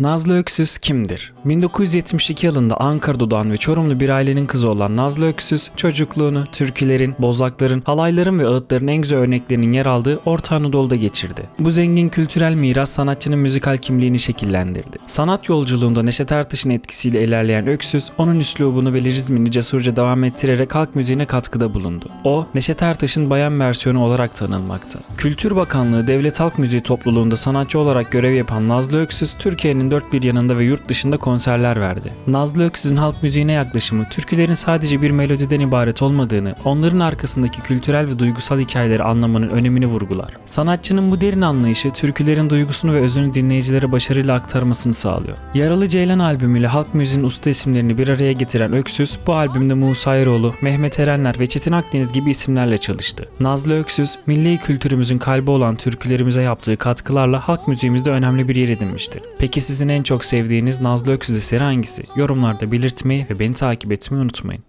Nazlı Öksüz kimdir? 1972 yılında Ankara'da doğan ve Çorumlu bir ailenin kızı olan Nazlı Öksüz, çocukluğunu türkülerin, bozlakların, halayların ve ağıtların en güzel örneklerinin yer aldığı Orta Anadolu'da geçirdi. Bu zengin kültürel miras sanatçının müzikal kimliğini şekillendirdi. Sanat yolculuğunda Neşet Ertaş'ın etkisiyle ilerleyen Öksüz, onun üslubunu ve lirizmini cesurca devam ettirerek halk müziğine katkıda bulundu. O, Neşet Ertaş'ın bayan versiyonu olarak tanınmakta. Kültür Bakanlığı Devlet Halk Müziği Topluluğunda sanatçı olarak görev yapan Nazlı Öksüz, Türkiye'nin dört bir yanında ve yurt dışında konserler verdi. Nazlı Öksüz'ün halk müziğine yaklaşımı, türkülerin sadece bir melodiden ibaret olmadığını, onların arkasındaki kültürel ve duygusal hikayeleri anlamanın önemini vurgular. Sanatçının bu derin anlayışı, türkülerin duygusunu ve özünü dinleyicilere başarıyla aktarmasını sağlıyor. Yaralı Ceylan albümüyle halk müziğinin usta isimlerini bir araya getiren Öksüz, bu albümde Musa Eroğlu, Mehmet Erenler ve Çetin Akdeniz gibi isimlerle çalıştı. Nazlı Öksüz, milli kültürümüzün kalbi olan türkülerimize yaptığı katkılarla halk müziğimizde önemli bir yer edinmiştir. Peki sizin en çok sevdiğiniz Nazlı Öksüz eseri hangisi? Yorumlarda belirtmeyi ve beni takip etmeyi unutmayın.